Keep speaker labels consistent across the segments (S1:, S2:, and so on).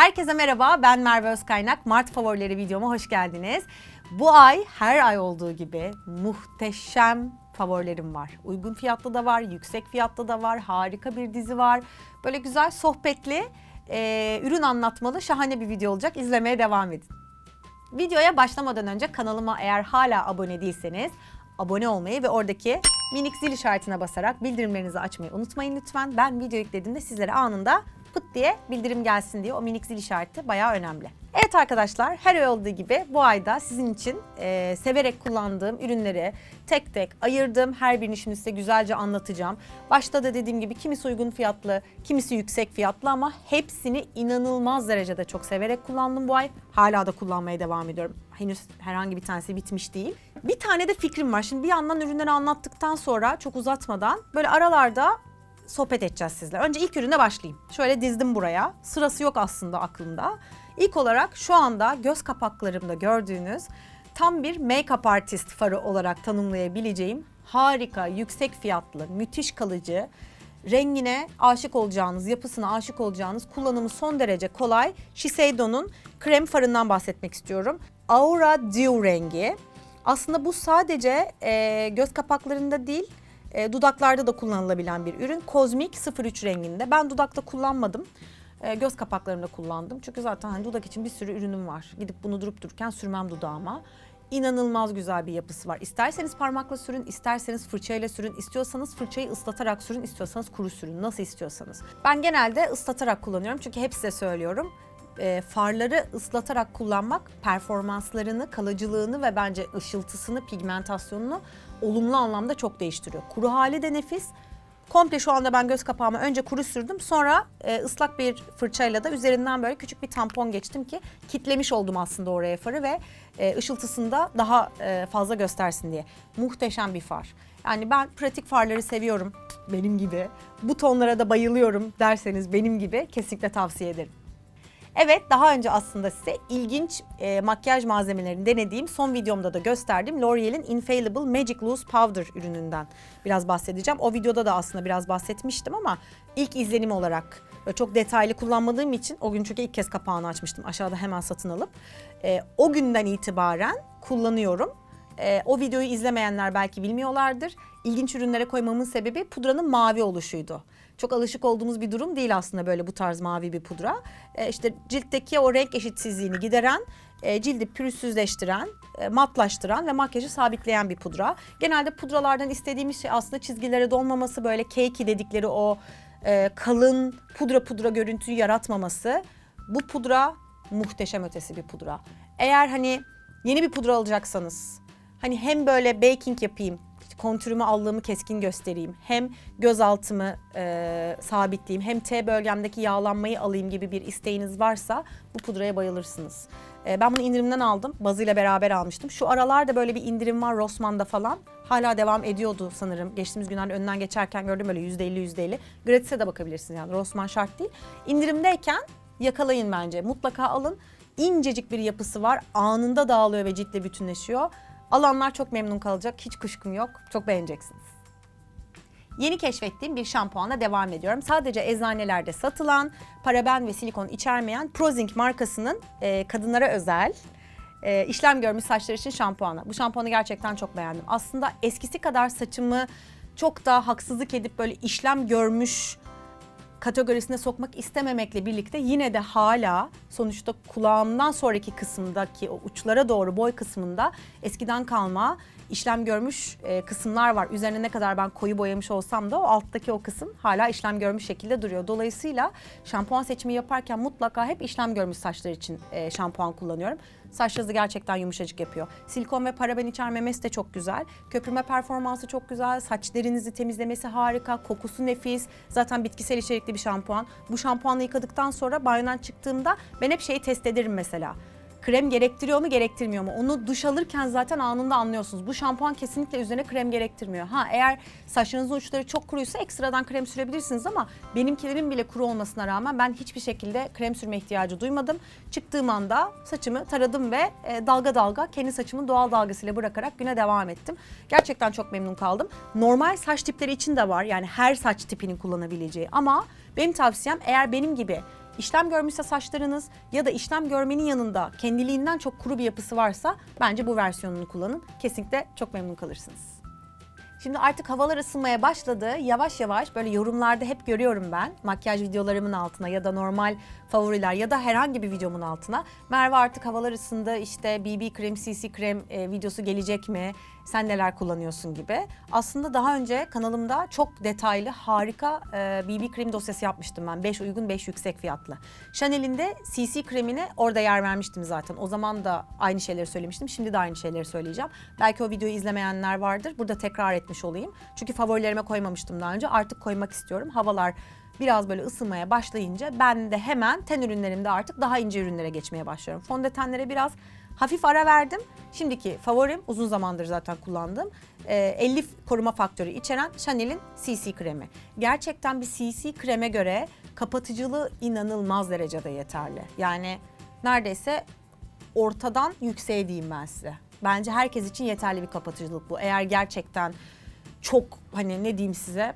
S1: Herkese merhaba, ben Merve Özkaynak. Mart favorileri videoma hoş geldiniz. Bu ay her ay olduğu gibi muhteşem favorilerim var. Uygun fiyatlı da var, yüksek fiyatlı da var, harika bir dizi var. Böyle güzel sohbetli, e, ürün anlatmalı şahane bir video olacak. İzlemeye devam edin. Videoya başlamadan önce kanalıma eğer hala abone değilseniz abone olmayı ve oradaki minik zil işaretine basarak bildirimlerinizi açmayı unutmayın lütfen. Ben video yüklediğimde sizlere anında pıt diye bildirim gelsin diye o minik zil işareti bayağı önemli. Evet arkadaşlar her ay olduğu gibi bu ayda sizin için e, severek kullandığım ürünleri tek tek ayırdım. Her birini şimdi size güzelce anlatacağım. Başta da dediğim gibi kimisi uygun fiyatlı, kimisi yüksek fiyatlı ama hepsini inanılmaz derecede çok severek kullandım bu ay. Hala da kullanmaya devam ediyorum. Henüz herhangi bir tanesi bitmiş değil. Bir tane de fikrim var. Şimdi bir yandan ürünleri anlattıktan sonra çok uzatmadan böyle aralarda sohbet edeceğiz sizle. Önce ilk ürüne başlayayım. Şöyle dizdim buraya. Sırası yok aslında aklımda. İlk olarak şu anda göz kapaklarımda gördüğünüz tam bir make-up artist farı olarak tanımlayabileceğim harika, yüksek fiyatlı, müthiş kalıcı, rengine aşık olacağınız, yapısına aşık olacağınız, kullanımı son derece kolay Shiseido'nun krem farından bahsetmek istiyorum. Aura Dew rengi. Aslında bu sadece e, göz kapaklarında değil, e, dudaklarda da kullanılabilen bir ürün. Kozmik 03 renginde. Ben dudakta kullanmadım. E, göz kapaklarımda kullandım. Çünkü zaten hani dudak için bir sürü ürünüm var. Gidip bunu durup dururken sürmem dudağıma. İnanılmaz güzel bir yapısı var. İsterseniz parmakla sürün, isterseniz fırçayla sürün, istiyorsanız fırçayı ıslatarak sürün, istiyorsanız kuru sürün. Nasıl istiyorsanız. Ben genelde ıslatarak kullanıyorum çünkü hep size söylüyorum e, farları ıslatarak kullanmak performanslarını, kalıcılığını ve bence ışıltısını, pigmentasyonunu olumlu anlamda çok değiştiriyor. Kuru hali de nefis. Komple şu anda ben göz kapağıma önce kuru sürdüm. Sonra e, ıslak bir fırçayla da üzerinden böyle küçük bir tampon geçtim ki kitlemiş oldum aslında oraya farı ve e, ışıltısını da daha fazla göstersin diye. Muhteşem bir far. Yani ben pratik farları seviyorum benim gibi. Bu tonlara da bayılıyorum derseniz benim gibi kesinlikle tavsiye ederim. Evet daha önce aslında size ilginç e, makyaj malzemelerini denediğim son videomda da gösterdim. L'Oreal'in Infallible Magic Loose Powder ürününden biraz bahsedeceğim. O videoda da aslında biraz bahsetmiştim ama ilk izlenim olarak böyle çok detaylı kullanmadığım için o gün çünkü ilk kez kapağını açmıştım aşağıda hemen satın alıp. E, o günden itibaren kullanıyorum. E, o videoyu izlemeyenler belki bilmiyorlardır. İlginç ürünlere koymamın sebebi pudranın mavi oluşuydu. Çok alışık olduğumuz bir durum değil aslında böyle bu tarz mavi bir pudra. E, işte ciltteki o renk eşitsizliğini gideren, e, cildi pürüzsüzleştiren, e, matlaştıran ve makyajı sabitleyen bir pudra. Genelde pudralardan istediğimiz şey aslında çizgilere dolmaması, böyle cakey dedikleri o e, kalın pudra pudra görüntüyü yaratmaması. Bu pudra muhteşem ötesi bir pudra. Eğer hani yeni bir pudra alacaksanız hani hem böyle baking yapayım, kontürümü allığımı keskin göstereyim, hem gözaltımı e, sabitleyeyim, hem T bölgemdeki yağlanmayı alayım gibi bir isteğiniz varsa bu pudraya bayılırsınız. E, ben bunu indirimden aldım, bazıyla beraber almıştım. Şu aralarda böyle bir indirim var Rossmann'da falan. Hala devam ediyordu sanırım. Geçtiğimiz günlerde önünden geçerken gördüm böyle %50 %50. Gratis'e de bakabilirsiniz yani Rossmann şart değil. İndirimdeyken yakalayın bence. Mutlaka alın. İncecik bir yapısı var. Anında dağılıyor ve ciltle bütünleşiyor. Alanlar çok memnun kalacak. Hiç kuşkum yok. Çok beğeneceksiniz. Yeni keşfettiğim bir şampuanla devam ediyorum. Sadece eczanelerde satılan, paraben ve silikon içermeyen Prozink markasının e, kadınlara özel e, işlem görmüş saçlar için şampuanı. Bu şampuanı gerçekten çok beğendim. Aslında eskisi kadar saçımı çok da haksızlık edip böyle işlem görmüş kategorisine sokmak istememekle birlikte yine de hala sonuçta kulağımdan sonraki kısımdaki o uçlara doğru boy kısmında eskiden kalma işlem görmüş e, kısımlar var. Üzerine ne kadar ben koyu boyamış olsam da o alttaki o kısım hala işlem görmüş şekilde duruyor. Dolayısıyla şampuan seçimi yaparken mutlaka hep işlem görmüş saçlar için e, şampuan kullanıyorum. Saçlarınızı gerçekten yumuşacık yapıyor. Silikon ve paraben içermemesi de çok güzel. Köpürme performansı çok güzel. Saç derinizi temizlemesi harika. Kokusu nefis. Zaten bitkisel içerikli bir şampuan. Bu şampuanla yıkadıktan sonra banyodan çıktığımda ben hep şeyi test ederim mesela. Krem gerektiriyor mu gerektirmiyor mu? Onu duş alırken zaten anında anlıyorsunuz. Bu şampuan kesinlikle üzerine krem gerektirmiyor. Ha eğer saçlarınızın uçları çok kuruysa ekstradan krem sürebilirsiniz ama benimkilerin bile kuru olmasına rağmen ben hiçbir şekilde krem sürme ihtiyacı duymadım. Çıktığım anda saçımı taradım ve e, dalga dalga kendi saçımın doğal dalgasıyla bırakarak güne devam ettim. Gerçekten çok memnun kaldım. Normal saç tipleri için de var yani her saç tipinin kullanabileceği ama benim tavsiyem eğer benim gibi işlem görmüşse saçlarınız ya da işlem görmenin yanında kendiliğinden çok kuru bir yapısı varsa bence bu versiyonunu kullanın. Kesinlikle çok memnun kalırsınız. Şimdi artık havalar ısınmaya başladı. Yavaş yavaş böyle yorumlarda hep görüyorum ben. Makyaj videolarımın altına ya da normal favoriler ya da herhangi bir videomun altına. Merve artık havalar ısındı işte BB krem, CC krem e, videosu gelecek mi? Sen neler kullanıyorsun gibi. Aslında daha önce kanalımda çok detaylı harika e, BB krem dosyası yapmıştım ben. 5 uygun 5 yüksek fiyatlı. Chanel'in de CC kremine orada yer vermiştim zaten. O zaman da aynı şeyleri söylemiştim. Şimdi de aynı şeyleri söyleyeceğim. Belki o videoyu izlemeyenler vardır. Burada tekrar etmiş olayım. Çünkü favorilerime koymamıştım daha önce. Artık koymak istiyorum. Havalar biraz böyle ısınmaya başlayınca ben de hemen ten ürünlerimde artık daha ince ürünlere geçmeye başlıyorum. Fondötenlere biraz hafif ara verdim. Şimdiki favorim uzun zamandır zaten kullandığım e, 50 koruma faktörü içeren Chanel'in CC kremi. Gerçekten bir CC kreme göre kapatıcılığı inanılmaz derecede yeterli. Yani neredeyse ortadan yükseğe diyeyim ben size. Bence herkes için yeterli bir kapatıcılık bu. Eğer gerçekten çok hani ne diyeyim size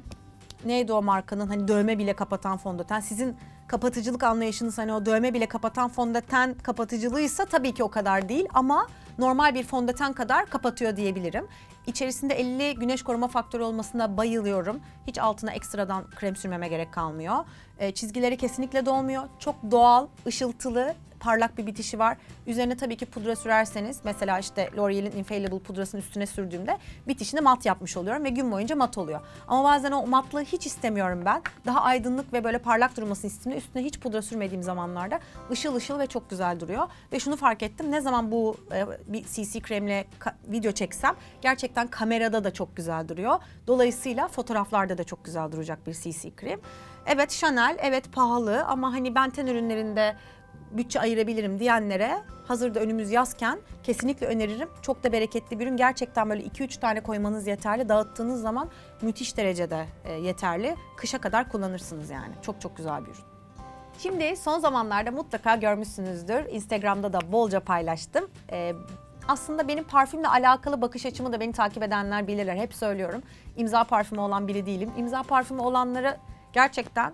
S1: neydi o markanın hani dövme bile kapatan fondöten sizin kapatıcılık anlayışınız hani o dövme bile kapatan fondöten kapatıcılığıysa tabii ki o kadar değil ama normal bir fondöten kadar kapatıyor diyebilirim. İçerisinde 50 güneş koruma faktörü olmasına bayılıyorum. Hiç altına ekstradan krem sürmeme gerek kalmıyor. E, çizgileri kesinlikle dolmuyor. Çok doğal, ışıltılı, parlak bir bitişi var. Üzerine tabii ki pudra sürerseniz mesela işte L'Oreal'in Infallible pudrasının üstüne sürdüğümde bitişini mat yapmış oluyorum ve gün boyunca mat oluyor. Ama bazen o matlığı hiç istemiyorum ben. Daha aydınlık ve böyle parlak durmasını istiyorum. Üstüne hiç pudra sürmediğim zamanlarda ışıl ışıl ve çok güzel duruyor. Ve şunu fark ettim ne zaman bu e, bir CC kremle video çeksem gerçekten kamerada da çok güzel duruyor. Dolayısıyla fotoğraflarda da çok güzel duracak bir CC krem. Evet Chanel, evet pahalı ama hani ben ten ürünlerinde bütçe ayırabilirim diyenlere hazırda önümüz yazken kesinlikle öneririm. Çok da bereketli bir ürün. Gerçekten böyle 2-3 tane koymanız yeterli. Dağıttığınız zaman müthiş derecede e, yeterli. Kışa kadar kullanırsınız yani. Çok çok güzel bir ürün. Şimdi son zamanlarda mutlaka görmüşsünüzdür. Instagram'da da bolca paylaştım. Ee, aslında benim parfümle alakalı bakış açımı da beni takip edenler bilirler. Hep söylüyorum. İmza parfümü olan biri değilim. İmza parfümü olanlara gerçekten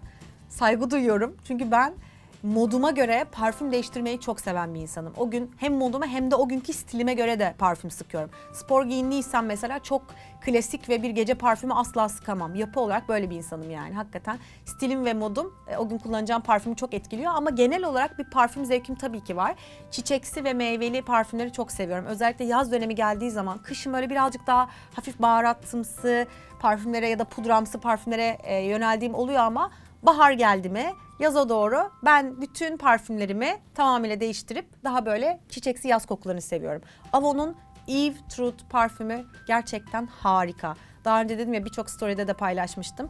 S1: saygı duyuyorum. Çünkü ben moduma göre parfüm değiştirmeyi çok seven bir insanım. O gün hem moduma hem de o günkü stilime göre de parfüm sıkıyorum. Spor giyinliysem mesela çok klasik ve bir gece parfümü asla sıkamam. Yapı olarak böyle bir insanım yani. Hakikaten stilim ve modum e, o gün kullanacağım parfümü çok etkiliyor ama genel olarak bir parfüm zevkim tabii ki var. Çiçeksi ve meyveli parfümleri çok seviyorum. Özellikle yaz dönemi geldiği zaman kışın böyle birazcık daha hafif baharatsımsı parfümlere ya da pudramsı parfümlere e, yöneldiğim oluyor ama bahar geldi mi yaza doğru ben bütün parfümlerimi tamamıyla değiştirip daha böyle çiçeksi yaz kokularını seviyorum. Avon'un Eve Truth parfümü gerçekten harika. Daha önce dedim ya birçok story'de de paylaşmıştım.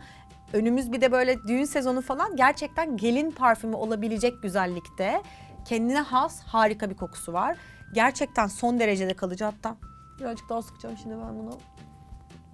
S1: Önümüz bir de böyle düğün sezonu falan gerçekten gelin parfümü olabilecek güzellikte. Kendine has harika bir kokusu var. Gerçekten son derecede kalıcı hatta. Birazcık daha sıkacağım şimdi ben bunu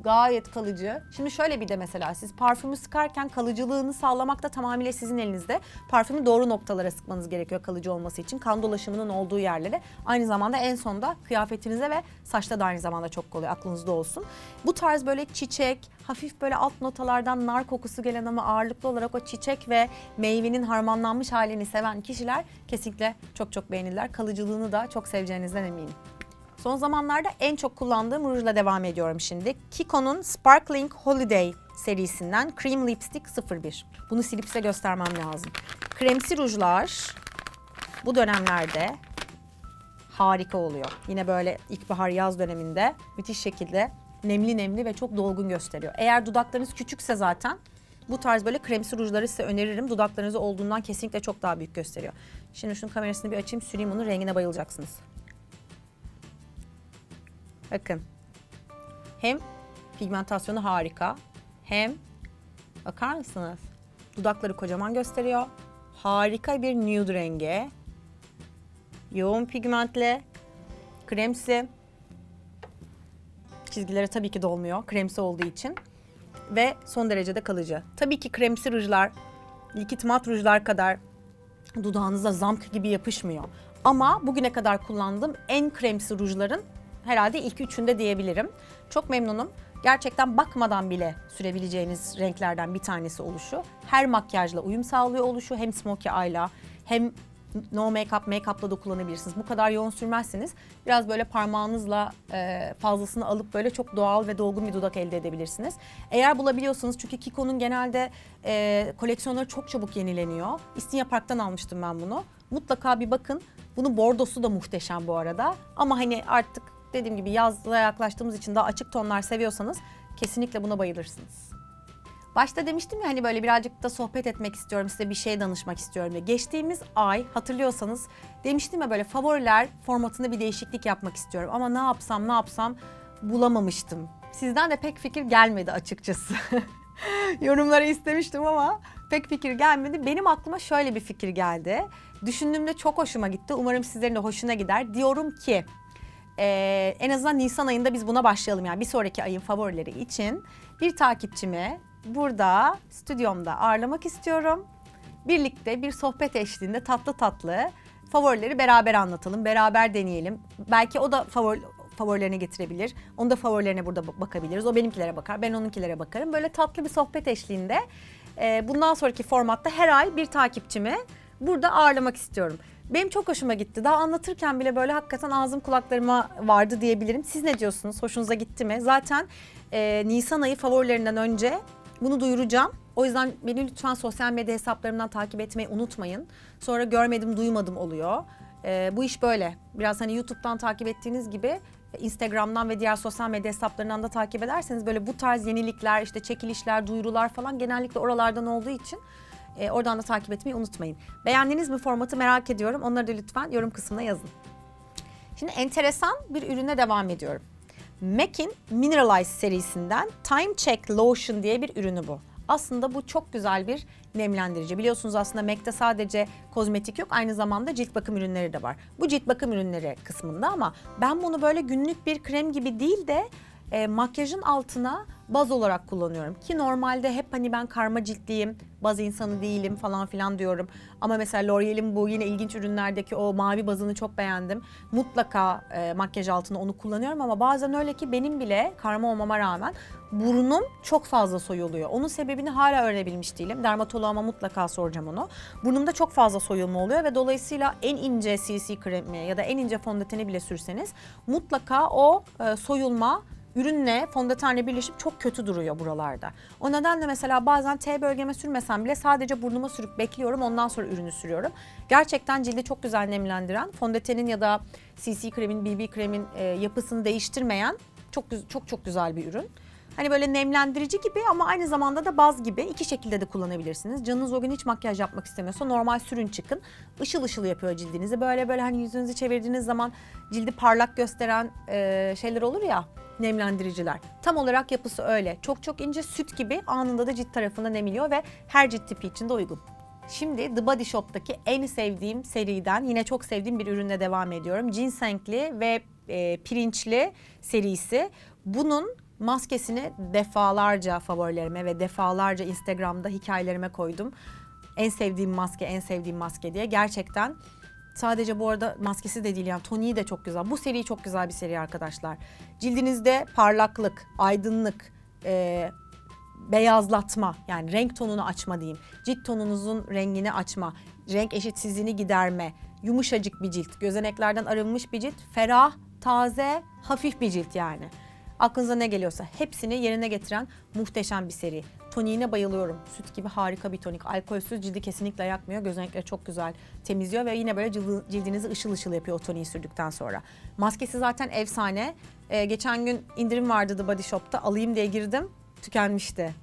S1: gayet kalıcı. Şimdi şöyle bir de mesela siz parfümü sıkarken kalıcılığını sağlamak da tamamıyla sizin elinizde. Parfümü doğru noktalara sıkmanız gerekiyor kalıcı olması için. Kan dolaşımının olduğu yerlere. Aynı zamanda en sonda kıyafetinize ve saçta da aynı zamanda çok kolay aklınızda olsun. Bu tarz böyle çiçek, hafif böyle alt notalardan nar kokusu gelen ama ağırlıklı olarak o çiçek ve meyvenin harmanlanmış halini seven kişiler kesinlikle çok çok beğenirler. Kalıcılığını da çok seveceğinizden eminim. Son zamanlarda en çok kullandığım rujla devam ediyorum şimdi. Kiko'nun Sparkling Holiday serisinden Cream Lipstick 01. Bunu silip size göstermem lazım. Kremsi rujlar bu dönemlerde harika oluyor. Yine böyle ilkbahar yaz döneminde müthiş şekilde nemli nemli ve çok dolgun gösteriyor. Eğer dudaklarınız küçükse zaten bu tarz böyle kremsi rujları size öneririm. Dudaklarınızı olduğundan kesinlikle çok daha büyük gösteriyor. Şimdi şunun kamerasını bir açayım süreyim onun rengine bayılacaksınız. Bakın. Hem pigmentasyonu harika hem bakar mısınız? Dudakları kocaman gösteriyor. Harika bir nude rengi. Yoğun pigmentle. Kremsi. Çizgileri tabii ki dolmuyor kremsi olduğu için. Ve son derecede kalıcı. Tabii ki kremsi rujlar, likit mat rujlar kadar dudağınıza zamk gibi yapışmıyor. Ama bugüne kadar kullandığım en kremsi rujların herhalde ilk üçünde diyebilirim. Çok memnunum. Gerçekten bakmadan bile sürebileceğiniz renklerden bir tanesi oluşu. Her makyajla uyum sağlıyor oluşu. Hem smokey eye'la hem no make-up, make-up'la da kullanabilirsiniz. Bu kadar yoğun sürmezseniz biraz böyle parmağınızla e, fazlasını alıp böyle çok doğal ve dolgun bir dudak elde edebilirsiniz. Eğer bulabiliyorsanız çünkü Kiko'nun genelde e, koleksiyonları çok çabuk yenileniyor. İstinye Park'tan almıştım ben bunu. Mutlaka bir bakın. Bunun bordosu da muhteşem bu arada. Ama hani artık dediğim gibi yazla yaklaştığımız için daha açık tonlar seviyorsanız kesinlikle buna bayılırsınız. Başta demiştim ya hani böyle birazcık da sohbet etmek istiyorum, size bir şey danışmak istiyorum diye. Geçtiğimiz ay hatırlıyorsanız demiştim ya böyle favoriler formatında bir değişiklik yapmak istiyorum. Ama ne yapsam ne yapsam bulamamıştım. Sizden de pek fikir gelmedi açıkçası. Yorumları istemiştim ama pek fikir gelmedi. Benim aklıma şöyle bir fikir geldi. Düşündüğümde çok hoşuma gitti. Umarım sizlerin de hoşuna gider. Diyorum ki ee, en azından Nisan ayında biz buna başlayalım yani bir sonraki ayın favorileri için bir takipçimi burada stüdyomda ağırlamak istiyorum. Birlikte bir sohbet eşliğinde tatlı tatlı favorileri beraber anlatalım, beraber deneyelim. Belki o da favori, favorilerini getirebilir. Onun da favorilerine burada bak- bakabiliriz. O benimkilere bakar, ben onunkilere bakarım. Böyle tatlı bir sohbet eşliğinde e, bundan sonraki formatta her ay bir takipçimi burada ağırlamak istiyorum. Benim çok hoşuma gitti. Daha anlatırken bile böyle hakikaten ağzım kulaklarıma vardı diyebilirim. Siz ne diyorsunuz? Hoşunuza gitti mi? Zaten e, Nisan ayı favorilerinden önce bunu duyuracağım. O yüzden beni lütfen sosyal medya hesaplarımdan takip etmeyi unutmayın. Sonra görmedim, duymadım oluyor. E, bu iş böyle. Biraz hani YouTube'dan takip ettiğiniz gibi e, Instagram'dan ve diğer sosyal medya hesaplarından da takip ederseniz böyle bu tarz yenilikler, işte çekilişler, duyurular falan genellikle oralardan olduğu için e, oradan da takip etmeyi unutmayın. Beğendiniz mi formatı merak ediyorum. Onları da lütfen yorum kısmına yazın. Şimdi enteresan bir ürüne devam ediyorum. MAC'in Mineralize serisinden Time Check Lotion diye bir ürünü bu. Aslında bu çok güzel bir nemlendirici. Biliyorsunuz aslında MAC'te sadece kozmetik yok aynı zamanda cilt bakım ürünleri de var. Bu cilt bakım ürünleri kısmında ama ben bunu böyle günlük bir krem gibi değil de e, makyajın altına baz olarak kullanıyorum. Ki normalde hep hani ben karma ciltliyim, baz insanı değilim falan filan diyorum. Ama mesela L'Oreal'in bu yine ilginç ürünlerdeki o mavi bazını çok beğendim. Mutlaka e, makyaj altına onu kullanıyorum ama bazen öyle ki benim bile karma olmama rağmen burnum çok fazla soyuluyor. Onun sebebini hala öğrenebilmiş değilim. Dermatoloğuma mutlaka soracağım onu. Burnumda çok fazla soyulma oluyor ve dolayısıyla en ince CC kremi ya da en ince fondöteni bile sürseniz mutlaka o e, soyulma ürünle fondötenle birleşip çok kötü duruyor buralarda. O nedenle mesela bazen T bölgeme sürmesem bile sadece burnuma sürüp bekliyorum ondan sonra ürünü sürüyorum. Gerçekten cildi çok güzel nemlendiren fondötenin ya da CC kremin, BB kremin e, yapısını değiştirmeyen çok çok çok güzel bir ürün. Hani böyle nemlendirici gibi ama aynı zamanda da baz gibi iki şekilde de kullanabilirsiniz. Canınız o gün hiç makyaj yapmak istemiyorsa normal sürün çıkın. Işıl ışıl yapıyor cildinizi. Böyle böyle hani yüzünüzü çevirdiğiniz zaman cildi parlak gösteren e, şeyler olur ya nemlendiriciler. Tam olarak yapısı öyle. Çok çok ince süt gibi anında da cilt tarafından emiliyor ve her cilt tipi için de uygun. Şimdi The Body Shop'taki en sevdiğim seriden yine çok sevdiğim bir ürünle devam ediyorum. Ginsengli ve e, pirinçli serisi. Bunun maskesini defalarca favorilerime ve defalarca Instagram'da hikayelerime koydum. En sevdiğim maske, en sevdiğim maske diye. Gerçekten sadece bu arada maskesi de değil yani toniği de çok güzel. Bu seri çok güzel bir seri arkadaşlar. Cildinizde parlaklık, aydınlık, e, beyazlatma yani renk tonunu açma diyeyim. Cilt tonunuzun rengini açma, renk eşitsizliğini giderme, yumuşacık bir cilt, gözeneklerden arınmış bir cilt, ferah, taze, hafif bir cilt yani. Aklınıza ne geliyorsa hepsini yerine getiren muhteşem bir seri. Toniğine bayılıyorum. Süt gibi harika bir tonik. Alkolsüz cildi kesinlikle yakmıyor. Gözenekleri çok güzel temizliyor ve yine böyle cildi- cildinizi ışıl ışıl yapıyor o toniği sürdükten sonra. Maskesi zaten efsane. Ee, geçen gün indirim vardı The Body Shop'ta. Alayım diye girdim. Tükenmişti.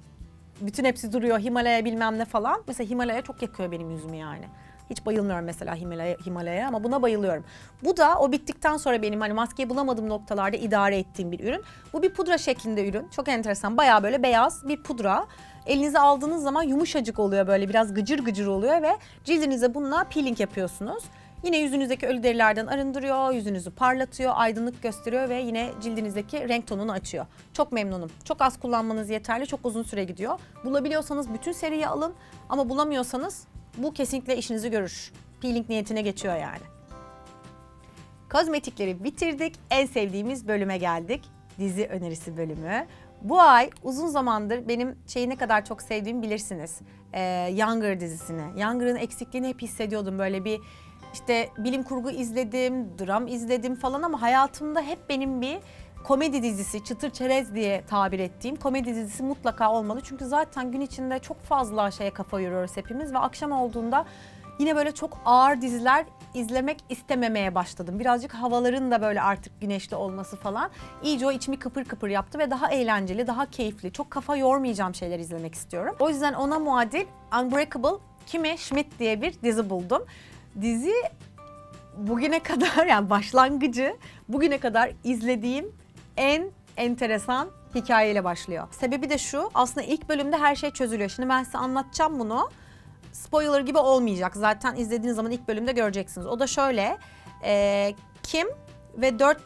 S1: Bütün hepsi duruyor. Himalaya bilmem ne falan. Mesela Himalaya çok yakıyor benim yüzümü yani. Hiç bayılmıyorum mesela Himalaya, Himalaya ama buna bayılıyorum. Bu da o bittikten sonra benim hani maskeyi bulamadığım noktalarda idare ettiğim bir ürün. Bu bir pudra şeklinde ürün. Çok enteresan. Bayağı böyle beyaz bir pudra. Elinize aldığınız zaman yumuşacık oluyor böyle biraz gıcır gıcır oluyor ve cildinize bununla peeling yapıyorsunuz. Yine yüzünüzdeki ölü derilerden arındırıyor, yüzünüzü parlatıyor, aydınlık gösteriyor ve yine cildinizdeki renk tonunu açıyor. Çok memnunum. Çok az kullanmanız yeterli, çok uzun süre gidiyor. Bulabiliyorsanız bütün seriyi alın ama bulamıyorsanız bu kesinlikle işinizi görür. Peeling niyetine geçiyor yani. Kozmetikleri bitirdik. En sevdiğimiz bölüme geldik. Dizi önerisi bölümü. Bu ay uzun zamandır benim şeyi ne kadar çok sevdiğimi bilirsiniz. Ee, Younger dizisini. Younger'ın eksikliğini hep hissediyordum böyle bir işte bilim kurgu izledim, dram izledim falan ama hayatımda hep benim bir komedi dizisi, çıtır çerez diye tabir ettiğim komedi dizisi mutlaka olmalı. Çünkü zaten gün içinde çok fazla şeye kafa yoruyoruz hepimiz ve akşam olduğunda yine böyle çok ağır diziler izlemek istememeye başladım. Birazcık havaların da böyle artık güneşli olması falan iyice o içimi kıpır kıpır yaptı ve daha eğlenceli, daha keyifli, çok kafa yormayacağım şeyler izlemek istiyorum. O yüzden ona muadil Unbreakable Kimi Schmidt diye bir dizi buldum. Dizi bugüne kadar yani başlangıcı bugüne kadar izlediğim en enteresan hikayeyle başlıyor. Sebebi de şu aslında ilk bölümde her şey çözülüyor. Şimdi ben size anlatacağım bunu. Spoiler gibi olmayacak. Zaten izlediğiniz zaman ilk bölümde göreceksiniz. O da şöyle. e, Kim ve dört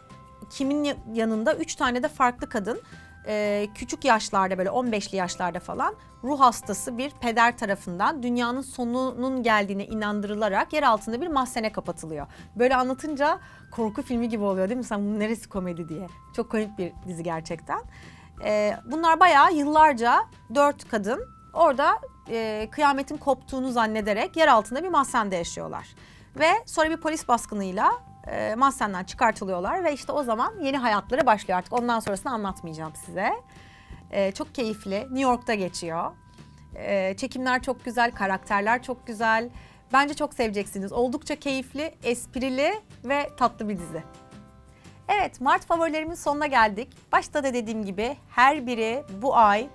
S1: Kim'in ya- yanında üç tane de farklı kadın e, küçük yaşlarda böyle 15'li yaşlarda falan ruh hastası bir peder tarafından dünyanın sonunun geldiğine inandırılarak yer altında bir mahzene kapatılıyor. Böyle anlatınca korku filmi gibi oluyor değil mi? Sen bunun neresi komedi diye. Çok komik bir dizi gerçekten. E, bunlar bayağı yıllarca dört kadın orada e, kıyametin koptuğunu zannederek yer altında bir mahzende yaşıyorlar. Ve sonra bir polis baskınıyla e, mahzenden çıkartılıyorlar ve işte o zaman yeni hayatları başlıyor artık. Ondan sonrasını anlatmayacağım size. E, çok keyifli. New York'ta geçiyor. E, çekimler çok güzel, karakterler çok güzel. Bence çok seveceksiniz. Oldukça keyifli, esprili ve tatlı bir dizi. Evet, Mart favorilerimin sonuna geldik. Başta da dediğim gibi her biri bu ay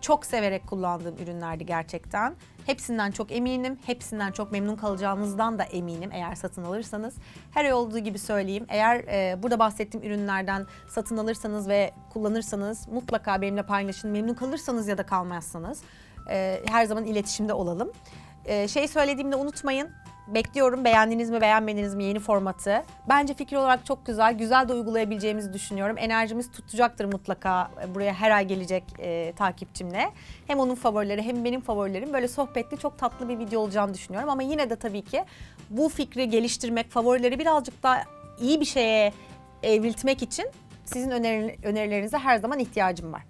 S1: çok severek kullandığım ürünlerdi gerçekten. Hepsinden çok eminim. Hepsinden çok memnun kalacağınızdan da eminim eğer satın alırsanız. Her ay olduğu gibi söyleyeyim. Eğer e, burada bahsettiğim ürünlerden satın alırsanız ve kullanırsanız mutlaka benimle paylaşın. Memnun kalırsanız ya da kalmazsanız e, her zaman iletişimde olalım. E, şey söylediğimde unutmayın. Bekliyorum beğendiniz mi beğenmediniz mi yeni formatı. Bence fikir olarak çok güzel. Güzel de uygulayabileceğimizi düşünüyorum. Enerjimiz tutacaktır mutlaka buraya her ay gelecek e, takipçimle. Hem onun favorileri hem benim favorilerim. Böyle sohbetli çok tatlı bir video olacağını düşünüyorum. Ama yine de tabii ki bu fikri geliştirmek, favorileri birazcık daha iyi bir şeye evriltmek için sizin öneri- önerilerinize her zaman ihtiyacım var.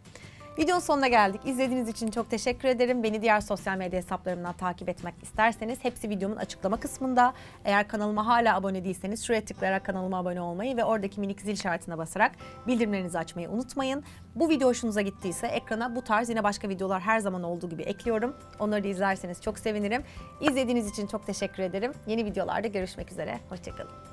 S1: Videonun sonuna geldik. İzlediğiniz için çok teşekkür ederim. Beni diğer sosyal medya hesaplarımdan takip etmek isterseniz hepsi videomun açıklama kısmında. Eğer kanalıma hala abone değilseniz şuraya tıklayarak kanalıma abone olmayı ve oradaki minik zil işaretine basarak bildirimlerinizi açmayı unutmayın. Bu video hoşunuza gittiyse ekrana bu tarz yine başka videolar her zaman olduğu gibi ekliyorum. Onları da izlerseniz çok sevinirim. İzlediğiniz için çok teşekkür ederim. Yeni videolarda görüşmek üzere. Hoşçakalın.